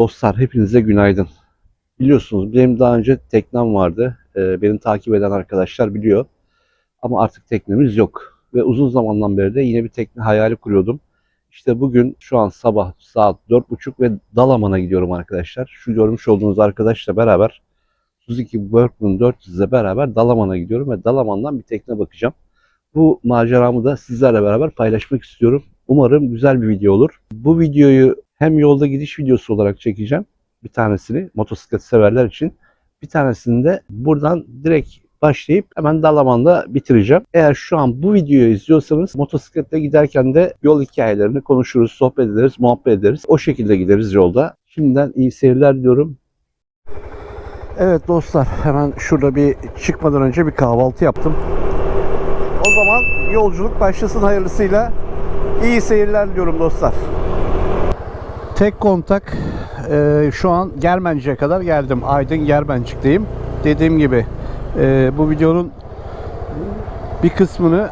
Dostlar hepinize günaydın. Biliyorsunuz benim daha önce teknem vardı. Ee, beni takip eden arkadaşlar biliyor. Ama artık teknemiz yok. Ve uzun zamandan beri de yine bir tekne hayali kuruyordum. İşte bugün şu an sabah saat 4.30 ve Dalaman'a gidiyorum arkadaşlar. Şu görmüş olduğunuz arkadaşla beraber Suzuki Workman 400 ile beraber Dalaman'a gidiyorum ve Dalaman'dan bir tekne bakacağım. Bu maceramı da sizlerle beraber paylaşmak istiyorum. Umarım güzel bir video olur. Bu videoyu hem yolda gidiş videosu olarak çekeceğim. Bir tanesini motosiklet severler için. Bir tanesini de buradan direkt başlayıp hemen Dalaman'da bitireceğim. Eğer şu an bu videoyu izliyorsanız motosikletle giderken de yol hikayelerini konuşuruz, sohbet ederiz, muhabbet ederiz. O şekilde gideriz yolda. Şimdiden iyi seyirler diyorum. Evet dostlar hemen şurada bir çıkmadan önce bir kahvaltı yaptım. O zaman yolculuk başlasın hayırlısıyla. İyi seyirler diyorum dostlar. Tek kontak e, şu an Germencik'e kadar geldim. Aydın Germencik'teyim. Dediğim gibi e, bu videonun bir kısmını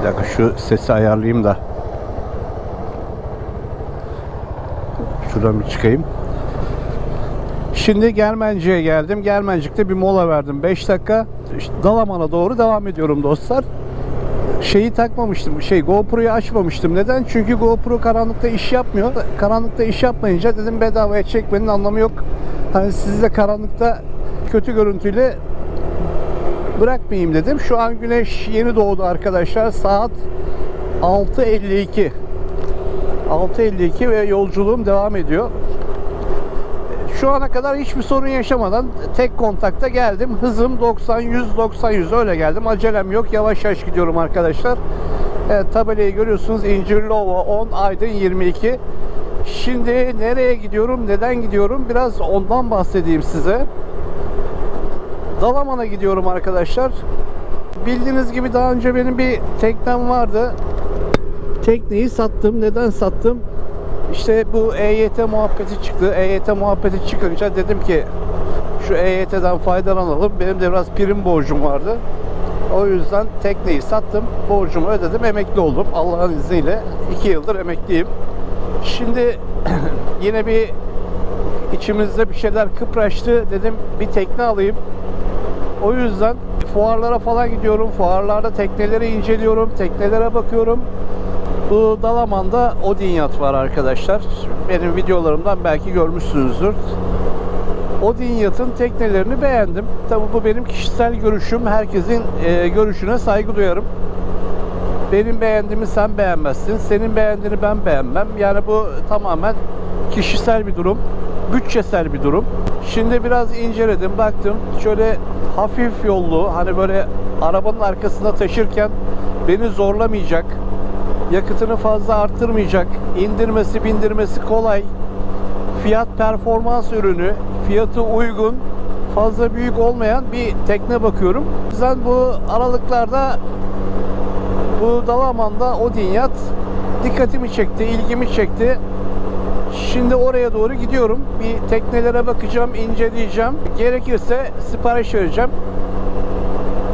bir dakika şu sesi ayarlayayım da şuradan bir çıkayım. Şimdi Germencik'e geldim. Germencik'te bir mola verdim. 5 dakika İşte Dalaman'a doğru devam ediyorum dostlar. Şeyi takmamıştım. Şey GoPro'yu açmamıştım. Neden? Çünkü GoPro karanlıkta iş yapmıyor. Karanlıkta iş yapmayınca dedim bedavaya çekmenin anlamı yok. Hani sizi de karanlıkta kötü görüntüyle bırakmayayım dedim. Şu an güneş yeni doğdu arkadaşlar. Saat 6.52. 6.52 ve yolculuğum devam ediyor. Şu ana kadar hiçbir sorun yaşamadan tek kontakta geldim. Hızım 90 100 90 100 öyle geldim. Acelem yok. Yavaş yavaş gidiyorum arkadaşlar. Evet tabelayı görüyorsunuz. İncirlova 10 Aydın 22. Şimdi nereye gidiyorum? Neden gidiyorum? Biraz ondan bahsedeyim size. Dalaman'a gidiyorum arkadaşlar. Bildiğiniz gibi daha önce benim bir teknem vardı. Tekneyi sattım. Neden sattım? İşte bu EYT muhabbeti çıktı. EYT muhabbeti çıkınca dedim ki şu EYT'den faydalanalım. Benim de biraz prim borcum vardı. O yüzden tekneyi sattım. Borcumu ödedim. Emekli oldum. Allah'ın izniyle. 2 yıldır emekliyim. Şimdi yine bir içimizde bir şeyler kıpraştı. Dedim bir tekne alayım. O yüzden fuarlara falan gidiyorum. Fuarlarda tekneleri inceliyorum. Teknelere bakıyorum. Bu Dalaman'da Odin yat var arkadaşlar. Benim videolarımdan belki görmüşsünüzdür. Odin yatın teknelerini beğendim. Tabi bu benim kişisel görüşüm. Herkesin e, görüşüne saygı duyarım. Benim beğendiğimi sen beğenmezsin. Senin beğendiğini ben beğenmem. Yani bu tamamen kişisel bir durum. Bütçesel bir durum. Şimdi biraz inceledim, baktım. Şöyle hafif yollu, hani böyle arabanın arkasında taşırken beni zorlamayacak, yakıtını fazla arttırmayacak, indirmesi bindirmesi kolay, fiyat performans ürünü, fiyatı uygun, fazla büyük olmayan bir tekne bakıyorum. O bu aralıklarda bu Dalaman'da Odin yat dikkatimi çekti, ilgimi çekti. Şimdi oraya doğru gidiyorum. Bir teknelere bakacağım, inceleyeceğim. Gerekirse sipariş vereceğim.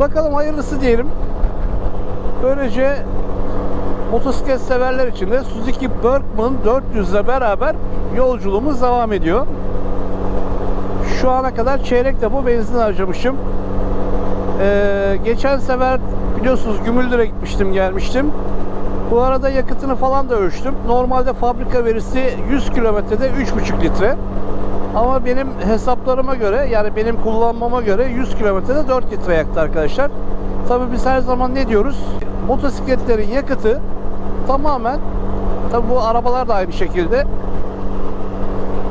Bakalım hayırlısı diyelim. Böylece motosiklet severler için de Suzuki Berkman 400 ile beraber yolculuğumuz devam ediyor. Şu ana kadar çeyrek de bu benzin harcamışım. Ee, geçen sefer biliyorsunuz Gümüldür'e gitmiştim gelmiştim. Bu arada yakıtını falan da ölçtüm. Normalde fabrika verisi 100 kilometrede 3,5 litre. Ama benim hesaplarıma göre yani benim kullanmama göre 100 kilometrede 4 litre yaktı arkadaşlar. Tabi biz her zaman ne diyoruz? Motosikletlerin yakıtı tamamen tabi bu arabalar da aynı şekilde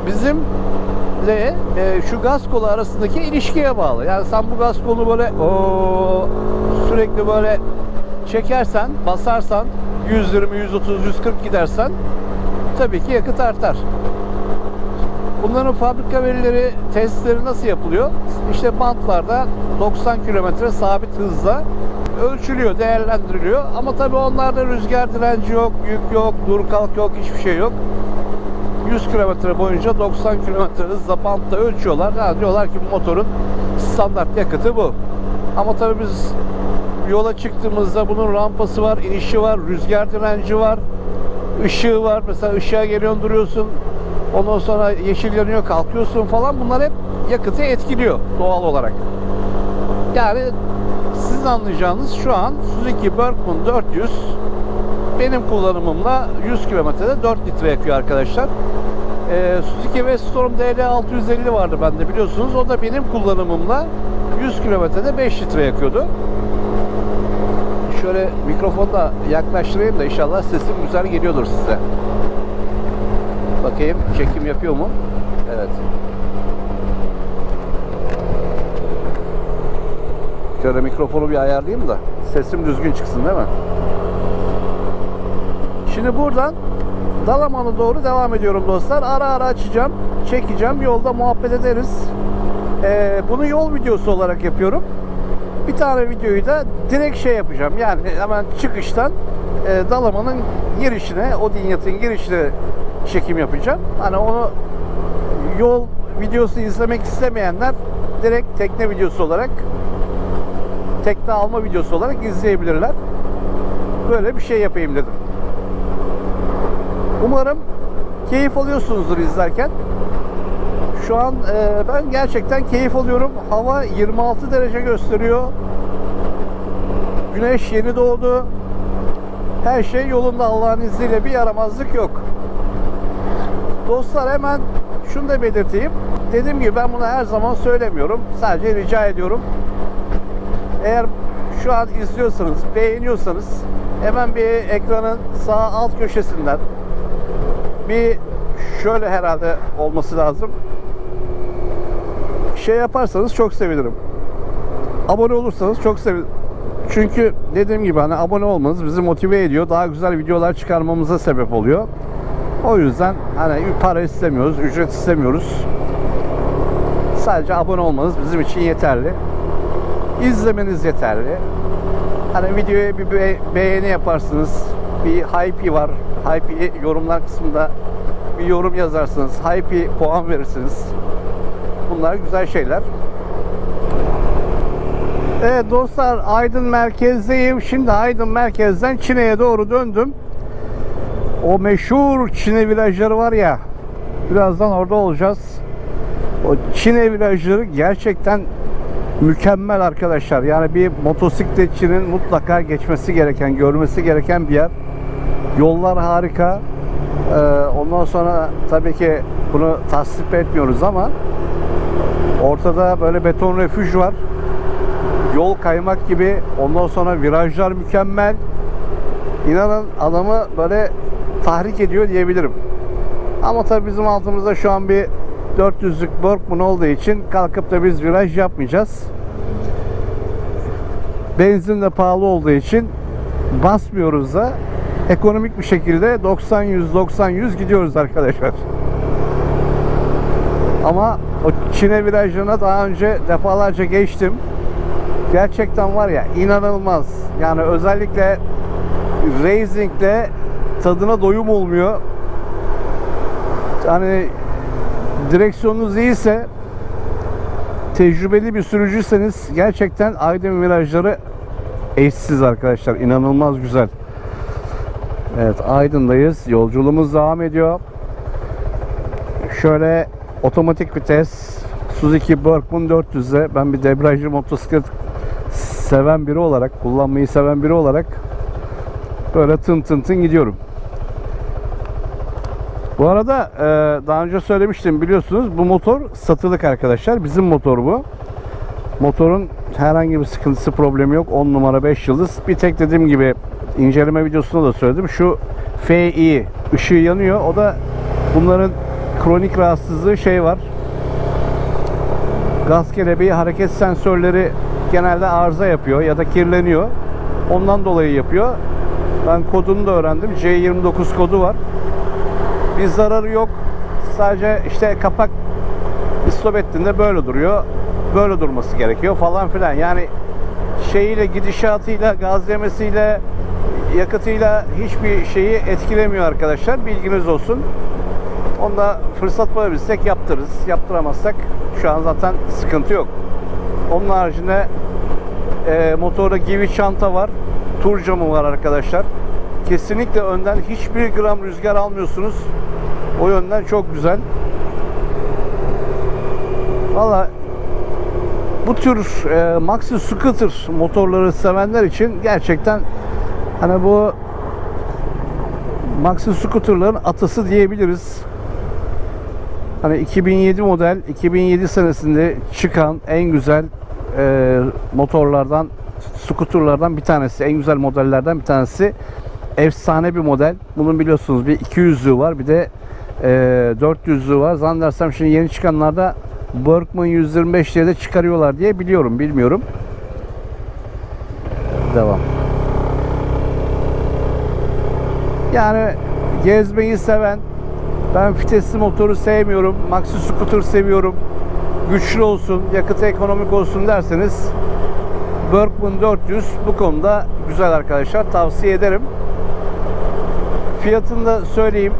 bizimle e, şu gaz kolu arasındaki ilişkiye bağlı. Yani sen bu gaz kolu böyle o sürekli böyle çekersen, basarsan 120, 130, 140 gidersen tabii ki yakıt artar. Bunların fabrika verileri, testleri nasıl yapılıyor? İşte bantlarda 90 km sabit hızla ölçülüyor, değerlendiriliyor. Ama tabii onlarda rüzgar direnci yok, yük yok, dur kalk yok, hiçbir şey yok. 100 km boyunca 90 km hızla bantta ölçüyorlar. Yani diyorlar ki motorun standart yakıtı bu. Ama tabii biz yola çıktığımızda bunun rampası var, inişi var, rüzgar direnci var, ışığı var. Mesela ışığa geliyorsun duruyorsun. Ondan sonra yeşil yanıyor kalkıyorsun falan bunlar hep yakıtı etkiliyor doğal olarak. Yani sizin anlayacağınız şu an Suzuki Berkman 400 benim kullanımımla 100 kilometrede 4 litre yakıyor arkadaşlar. Ee, Suzuki Weststorm DL 650 vardı bende biliyorsunuz. O da benim kullanımımla 100 kilometrede 5 litre yakıyordu. Şöyle mikrofonu da yaklaştırayım da inşallah sesim güzel geliyordur size. Bakayım çekim yapıyor mu? Evet. Şöyle mikrofonu bir ayarlayayım da sesim düzgün çıksın değil mi? Şimdi buradan Dalaman'a doğru devam ediyorum dostlar. Ara ara açacağım, çekeceğim. Yolda muhabbet ederiz. Ee, bunu yol videosu olarak yapıyorum. Bir tane videoyu da direkt şey yapacağım. Yani hemen çıkıştan e, Dalaman'ın girişine, Odinyat'ın girişine çekim yapacağım. Hani onu yol videosu izlemek istemeyenler direkt tekne videosu olarak tekne alma videosu olarak izleyebilirler. Böyle bir şey yapayım dedim. Umarım keyif alıyorsunuzdur izlerken. Şu an e, ben gerçekten keyif alıyorum. Hava 26 derece gösteriyor. Güneş yeni doğdu. Her şey yolunda Allah'ın izniyle bir yaramazlık yok. Dostlar hemen şunu da belirteyim. Dediğim gibi ben bunu her zaman söylemiyorum. Sadece rica ediyorum. Eğer şu an izliyorsanız, beğeniyorsanız hemen bir ekranın sağ alt köşesinden bir şöyle herhalde olması lazım. Şey yaparsanız çok sevinirim. Abone olursanız çok sevinirim. Çünkü dediğim gibi hani abone olmanız bizi motive ediyor. Daha güzel videolar çıkarmamıza sebep oluyor. O yüzden hani para istemiyoruz, ücret istemiyoruz. Sadece abone olmanız bizim için yeterli. İzlemeniz yeterli. Hani videoya bir be- beğeni yaparsınız. Bir hype var. Hype'i yorumlar kısmında bir yorum yazarsınız. Hype'i puan verirsiniz. Bunlar güzel şeyler. Evet dostlar Aydın merkezdeyim. Şimdi Aydın merkezden Çine'ye doğru döndüm. O meşhur Çine virajları var ya. Birazdan orada olacağız. O Çine virajları gerçekten mükemmel arkadaşlar. Yani bir motosikletçinin mutlaka geçmesi gereken, görmesi gereken bir yer. Yollar harika. Ee, ondan sonra tabii ki bunu tasvip etmiyoruz ama ortada böyle beton refüj var. Yol kaymak gibi. Ondan sonra virajlar mükemmel. İnanın adamı böyle tahrik ediyor diyebilirim. Ama tabii bizim altımızda şu an bir 400'lük Berkman olduğu için kalkıp da biz viraj yapmayacağız. Benzin de pahalı olduğu için basmıyoruz da ekonomik bir şekilde 90-100 90-100 gidiyoruz arkadaşlar. Ama o Çin'e virajına daha önce defalarca geçtim. Gerçekten var ya inanılmaz. Yani özellikle Racing'de tadına doyum olmuyor. Hani direksiyonunuz iyiyse tecrübeli bir sürücüyseniz gerçekten Aydın virajları eşsiz arkadaşlar. İnanılmaz güzel. Evet Aydın'dayız. Yolculuğumuz devam ediyor. Şöyle otomatik vites Suzuki Berkman 400'e ben bir debriyajlı motosiklet seven biri olarak, kullanmayı seven biri olarak böyle tın tın tın gidiyorum. Bu arada e, daha önce söylemiştim biliyorsunuz bu motor satılık arkadaşlar. Bizim motor bu. Motorun herhangi bir sıkıntısı problemi yok. 10 numara 5 yıldız. Bir tek dediğim gibi inceleme videosunda da söyledim. Şu FI ışığı yanıyor. O da bunların kronik rahatsızlığı şey var. Gaz kelebeği hareket sensörleri genelde arıza yapıyor ya da kirleniyor. Ondan dolayı yapıyor. Ben kodunu da öğrendim. C29 kodu var. Bir zararı yok. Sadece işte kapak istop ettiğinde böyle duruyor. Böyle durması gerekiyor falan filan. Yani şeyiyle gidişatıyla, gaz yemesiyle, yakıtıyla hiçbir şeyi etkilemiyor arkadaşlar. Bilginiz olsun. Onda fırsat bulabilsek yaptırırız. Yaptıramazsak şu an zaten sıkıntı yok. Onun haricinde e, motorda gibi çanta var. Tur camı var arkadaşlar. Kesinlikle önden hiçbir gram rüzgar almıyorsunuz. O yönden çok güzel. Valla bu tür e, maxi scooter motorları sevenler için gerçekten hani bu maxi scooterların atası diyebiliriz. Hani 2007 model, 2007 senesinde çıkan en güzel e, motorlardan, scooterlardan bir tanesi, en güzel modellerden bir tanesi. Efsane bir model. Bunun biliyorsunuz bir 200'lüğü var, bir de e, 400'lüğü var. Zannedersem şimdi yeni çıkanlarda Berkman 125 diye de çıkarıyorlar diye biliyorum, bilmiyorum. Devam. Yani gezmeyi seven, ben vitesli motoru sevmiyorum, maxi scooter seviyorum, güçlü olsun, yakıtı ekonomik olsun derseniz Berkman 400 bu konuda güzel arkadaşlar, tavsiye ederim. Fiyatını da söyleyeyim.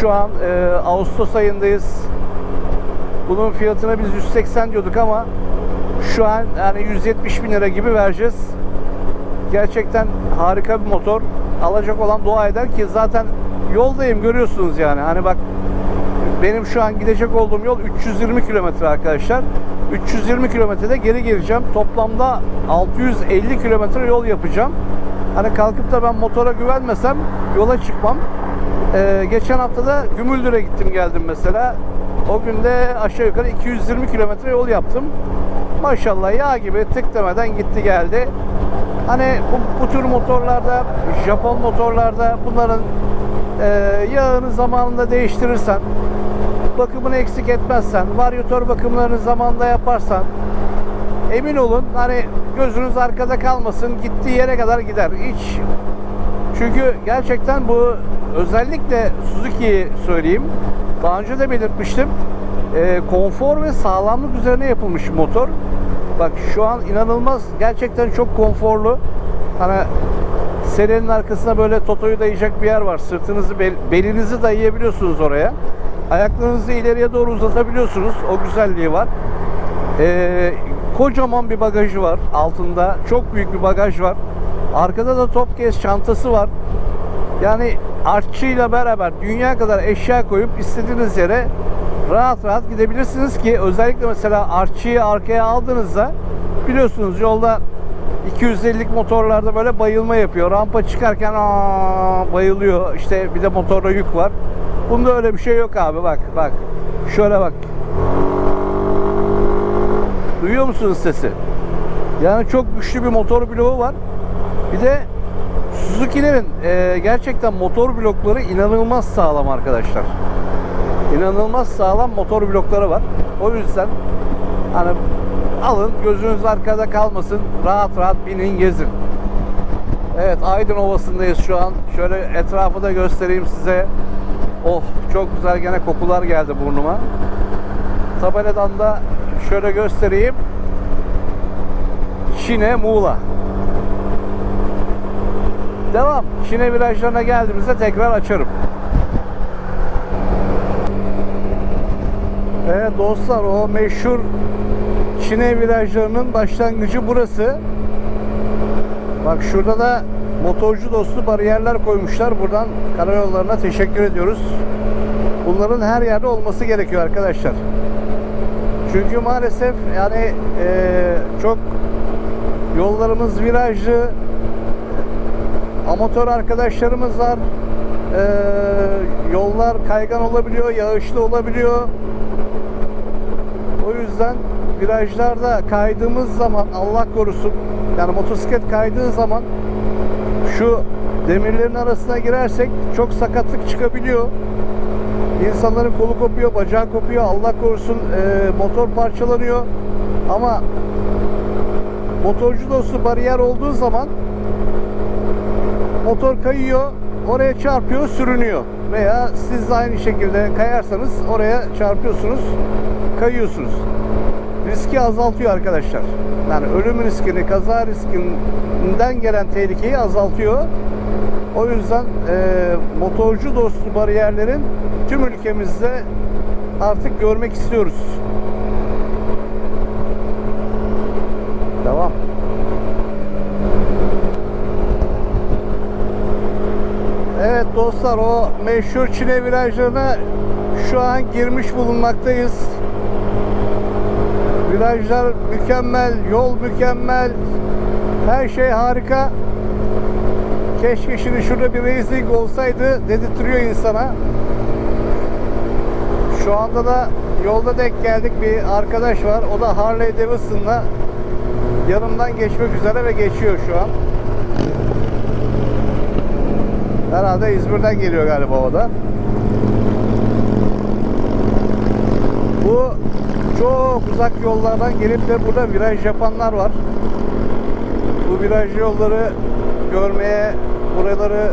Şu an e, Ağustos ayındayız. Bunun fiyatına biz 180 diyorduk ama şu an yani 170 bin lira gibi vereceğiz. Gerçekten harika bir motor. Alacak olan dua eder ki zaten yoldayım görüyorsunuz yani. Hani bak benim şu an gidecek olduğum yol 320 kilometre arkadaşlar. 320 kilometrede geri geleceğim. Toplamda 650 kilometre yol yapacağım. Hani kalkıp da ben motora güvenmesem yola çıkmam. Ee, geçen hafta da Gümüldür'e gittim geldim mesela. O günde aşağı yukarı 220 kilometre yol yaptım. Maşallah yağ gibi tık demeden gitti geldi. Hani bu, bu tür motorlarda, Japon motorlarda bunların e, yağını zamanında değiştirirsen, bakımını eksik etmezsen, varyatör bakımlarını zamanında yaparsan, emin olun hani gözünüz arkada kalmasın, gittiği yere kadar gider. Hiç çünkü gerçekten bu özellikle Suzuki'yi söyleyeyim. Daha önce de belirtmiştim. E, konfor ve sağlamlık üzerine yapılmış motor. Bak şu an inanılmaz gerçekten çok konforlu. Hani serenin arkasına böyle totoyu dayayacak bir yer var. Sırtınızı, bel, belinizi dayayabiliyorsunuz oraya. Ayaklarınızı ileriye doğru uzatabiliyorsunuz. O güzelliği var. Ee, kocaman bir bagajı var altında. Çok büyük bir bagaj var. Arkada da top kes çantası var. Yani artçıyla beraber dünya kadar eşya koyup istediğiniz yere rahat rahat gidebilirsiniz ki özellikle mesela artçıyı arkaya aldığınızda biliyorsunuz yolda 250'lik motorlarda böyle bayılma yapıyor. Rampa çıkarken aa, bayılıyor. İşte bir de motorda yük var. Bunda öyle bir şey yok abi bak bak. Şöyle bak. Duyuyor musunuz sesi? Yani çok güçlü bir motor bloğu var. Bir de Suzuki'lerin e, gerçekten motor blokları inanılmaz sağlam arkadaşlar. İnanılmaz sağlam motor blokları var. O yüzden hani alın gözünüz arkada kalmasın. Rahat rahat binin gezin. Evet Aydın Ovası'ndayız şu an. Şöyle etrafı da göstereyim size. Oh çok güzel gene kokular geldi burnuma. Tabeladan da şöyle göstereyim. Şine Muğla. Devam. Şine virajlarına geldiğimizde tekrar açarım. Evet dostlar o meşhur Şine virajlarının başlangıcı burası. Bak şurada da motorcu dostu bariyerler koymuşlar. Buradan karayollarına teşekkür ediyoruz. Bunların her yerde olması gerekiyor arkadaşlar. Çünkü maalesef yani e, çok yollarımız virajlı, amatör arkadaşlarımız var. E, yollar kaygan olabiliyor, yağışlı olabiliyor. O yüzden virajlarda kaydığımız zaman Allah korusun yani motosiklet kaydığı zaman şu demirlerin arasına girersek çok sakatlık çıkabiliyor. İnsanların kolu kopuyor, bacağı kopuyor. Allah korusun e, motor parçalanıyor. Ama motorcu dostu bariyer olduğu zaman motor kayıyor, oraya çarpıyor, sürünüyor. Veya siz de aynı şekilde kayarsanız oraya çarpıyorsunuz, kayıyorsunuz. Riski azaltıyor arkadaşlar. Yani ölüm riskini, kaza riskinden gelen tehlikeyi azaltıyor. O yüzden e, motorcu dostu bariyerlerin tüm ülkemizde artık görmek istiyoruz. Devam. Evet dostlar o meşhur Çile virajlarına şu an girmiş bulunmaktayız. Virajlar mükemmel, yol mükemmel. Her şey harika. Keşke şimdi şurada bir racing olsaydı dedirtiyor insana. Şu anda da yolda denk geldik bir arkadaş var. O da Harley Davidson'la yanımdan geçmek üzere ve geçiyor şu an. Herhalde İzmir'den geliyor galiba o da. Bu çok uzak yollardan gelip de burada viraj yapanlar var. Bu viraj yolları görmeye, buraları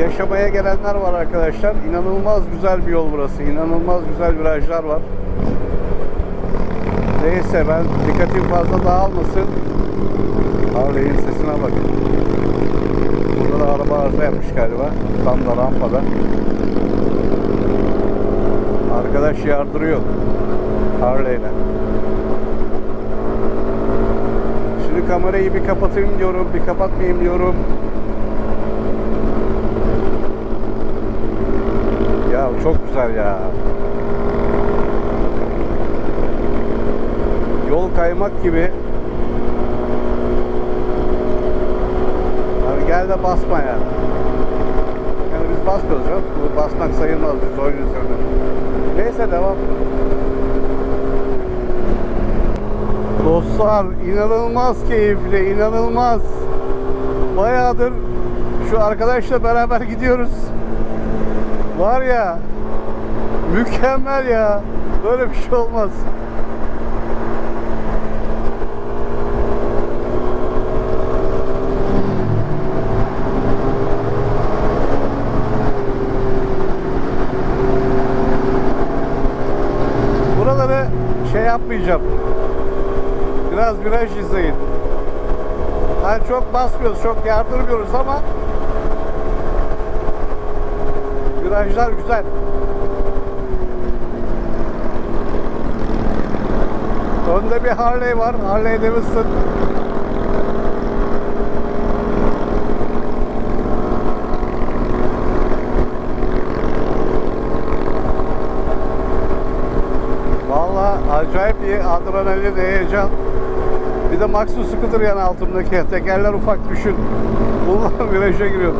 yaşamaya gelenler var arkadaşlar. İnanılmaz güzel bir yol burası. İnanılmaz güzel virajlar var. Neyse ben dikkatim fazla dağılmasın. Harley'in sesine bakın. Burada da araba arıza yapmış galiba. Tam da rampada. Arkadaş yardırıyor. Harley'le. Şimdi kamerayı bir kapatayım diyorum, bir kapatmayayım diyorum. Ya çok güzel ya. Yol kaymak gibi. Hani gel de basma ya. Yani biz basmıyoruz canım. Basmak sayılmaz biz oyun üzerinde. Neyse devam. Dostlar inanılmaz keyifli, inanılmaz. Bayağıdır şu arkadaşla beraber gidiyoruz. Var ya mükemmel ya. Böyle bir şey olmaz. Buraları şey yapmayacağım. Biraz viraj izleyin. Hani çok basmıyoruz, çok yardırmıyoruz ama virajlar güzel. Önde bir Harley var. Harley Davidson. Valla acayip bir adrenalin, heyecan. Bir de Maxus Scooter yani altımdaki. Tekerler ufak düşün. Bununla viraja giriyorum.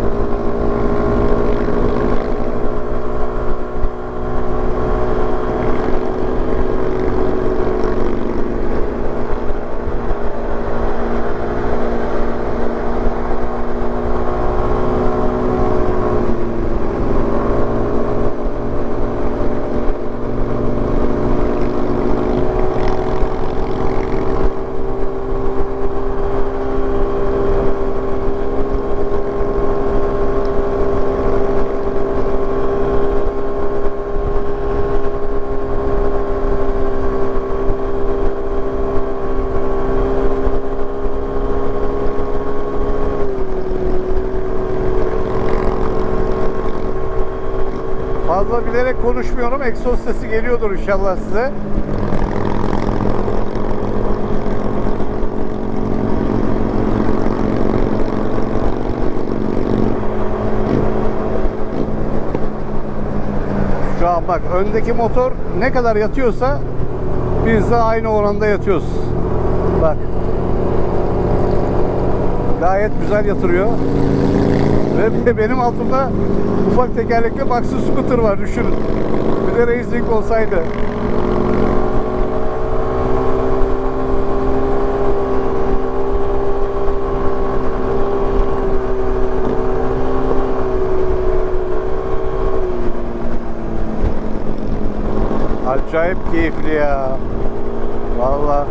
Fazla bilerek konuşmuyorum. Egzoz sesi geliyordur inşallah size. Şu an bak öndeki motor ne kadar yatıyorsa biz de aynı oranda yatıyoruz. Bak. Gayet güzel yatırıyor. Ve benim altımda ufak tekerlekli Maxus scooter var düşünün. Bir de racing olsaydı. Acayip keyifli ya. Vallahi.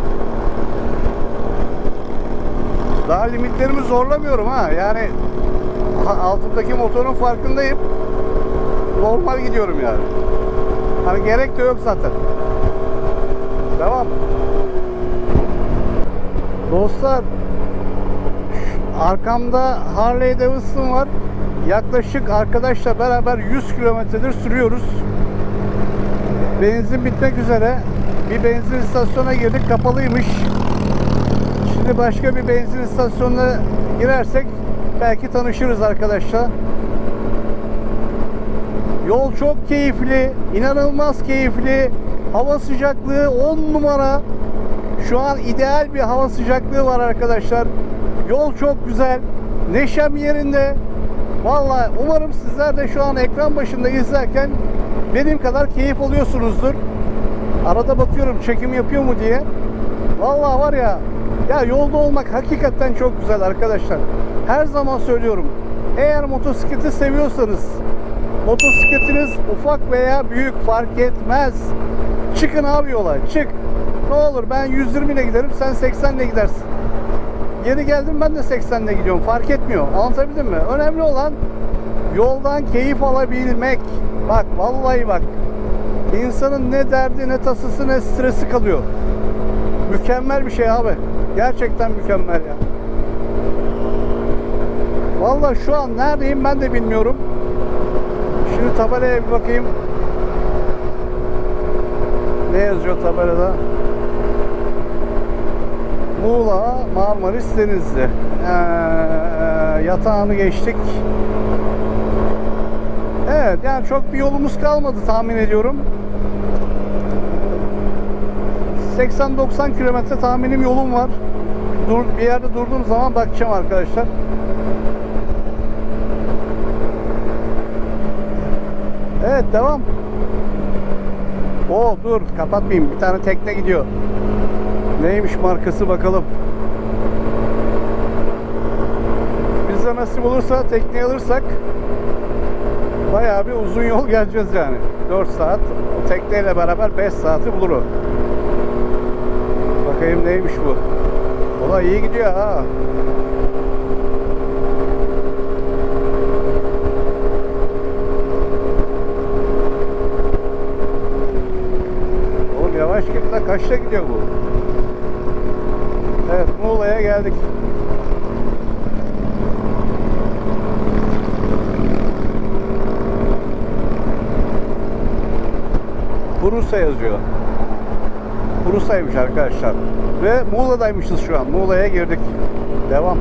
Daha limitlerimi zorlamıyorum ha. Yani altındaki motorun farkındayım. Normal gidiyorum yani. Hani gerek de yok zaten. Devam. Dostlar arkamda Harley Davidson var. Yaklaşık arkadaşla beraber 100 kilometredir sürüyoruz. Benzin bitmek üzere. Bir benzin istasyonuna girdik kapalıymış. Şimdi başka bir benzin istasyonuna girersek Belki tanışırız arkadaşlar. Yol çok keyifli, inanılmaz keyifli. Hava sıcaklığı 10 numara. Şu an ideal bir hava sıcaklığı var arkadaşlar. Yol çok güzel. Neşem yerinde. Vallahi umarım sizler de şu an ekran başında izlerken benim kadar keyif alıyorsunuzdur. Arada bakıyorum çekim yapıyor mu diye. Vallahi var ya ya yolda olmak hakikaten çok güzel arkadaşlar. Her zaman söylüyorum. Eğer motosikleti seviyorsanız motosikletiniz ufak veya büyük fark etmez. Çıkın abi yola çık. Ne olur ben 120 ile giderim sen 80 ile gidersin. Yeri geldim ben de 80 ile gidiyorum fark etmiyor. Anlatabildim mi? Önemli olan yoldan keyif alabilmek. Bak vallahi bak. İnsanın ne derdi ne tasası ne stresi kalıyor. Mükemmel bir şey abi. Gerçekten mükemmel ya. Vallahi şu an neredeyim ben de bilmiyorum. Şimdi tabelaya bir bakayım. Ne yazıyor tabelada? Muğla, Marmaris, Denizli. Ee, yatağını geçtik. Evet yani çok bir yolumuz kalmadı tahmin ediyorum. 80-90 kilometre tahminim yolum var. Dur, bir yerde durduğum zaman bakacağım arkadaşlar. Evet devam. O dur kapatmayayım. Bir tane tekne gidiyor. Neymiş markası bakalım. Bize nasip olursa tekneyi alırsak bayağı bir uzun yol geleceğiz yani. 4 saat. O tekneyle beraber 5 saati bulur. Bakayım neymiş bu. O da iyi gidiyor ha. Git lan kaçta gidiyor bu? Evet Muğla'ya geldik. Bursa yazıyor. Bursa'ymış arkadaşlar. Ve Muğla'daymışız şu an. Muğla'ya girdik. Devam.